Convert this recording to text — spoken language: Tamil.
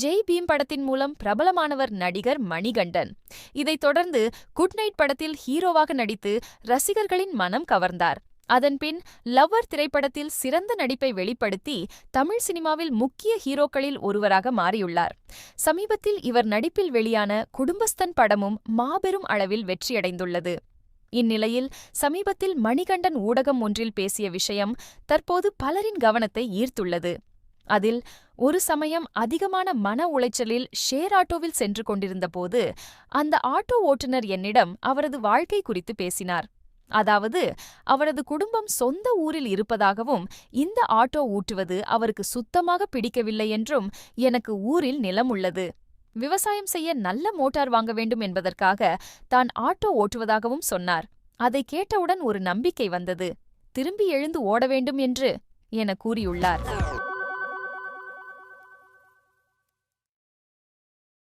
ஜெய் பீம் படத்தின் மூலம் பிரபலமானவர் நடிகர் மணிகண்டன். இதைத் தொடர்ந்து குட் நைட் படத்தில் ஹீரோவாக நடித்து ரசிகர்களின் மனம் கவர்ந்தார். அதன்பின் லவ்வர் திரைப்படத்தில் சிறந்த நடிப்பை வெளிப்படுத்தி தமிழ் சினிமாவில் முக்கிய ஹீரோக்களில் ஒருவராக மாறியுள்ளார். சமீபத்தில் இவர் நடிப்பில் வெளியான குடும்பஸ்தன் படமும் மாபெரும் அளவில் வெற்றியடைந்துள்ளது. இந்நிலையில் சமீபத்தில் மணிகண்டன் ஊடகம் ஒன்றில் பேசிய விஷயம் தற்போது பலரின் கவனத்தை ஈர்த்துள்ளது. அதில் ஒரு சமயம் அதிகமான மன உளைச்சலில் ஷேர் ஆட்டோவில் சென்று கொண்டிருந்தபோது அந்த ஆட்டோ ஓட்டுநர் என்னிடம் அவரது வாழ்க்கை குறித்து பேசினார். அதாவது அவரது குடும்பம் சொந்த ஊரில் இருப்பதாகவும் இந்த ஆட்டோ ஊட்டுவது அவருக்கு சுத்தமாக பிடிக்கவில்லை என்றும் எனக்கு ஊரில் நிலம் உள்ளது. விவசாயம் செய்ய நல்ல மோட்டார் வாங்க வேண்டும் என்பதற்காக தான் ஆட்டோ ஓட்டுவதாகவும் சொன்னார். அதை கேட்டவுடன் ஒரு நம்பிக்கை வந்தது. திரும்பி எழுந்து ஓட வேண்டும் என்று என கூறியுள்ளார்.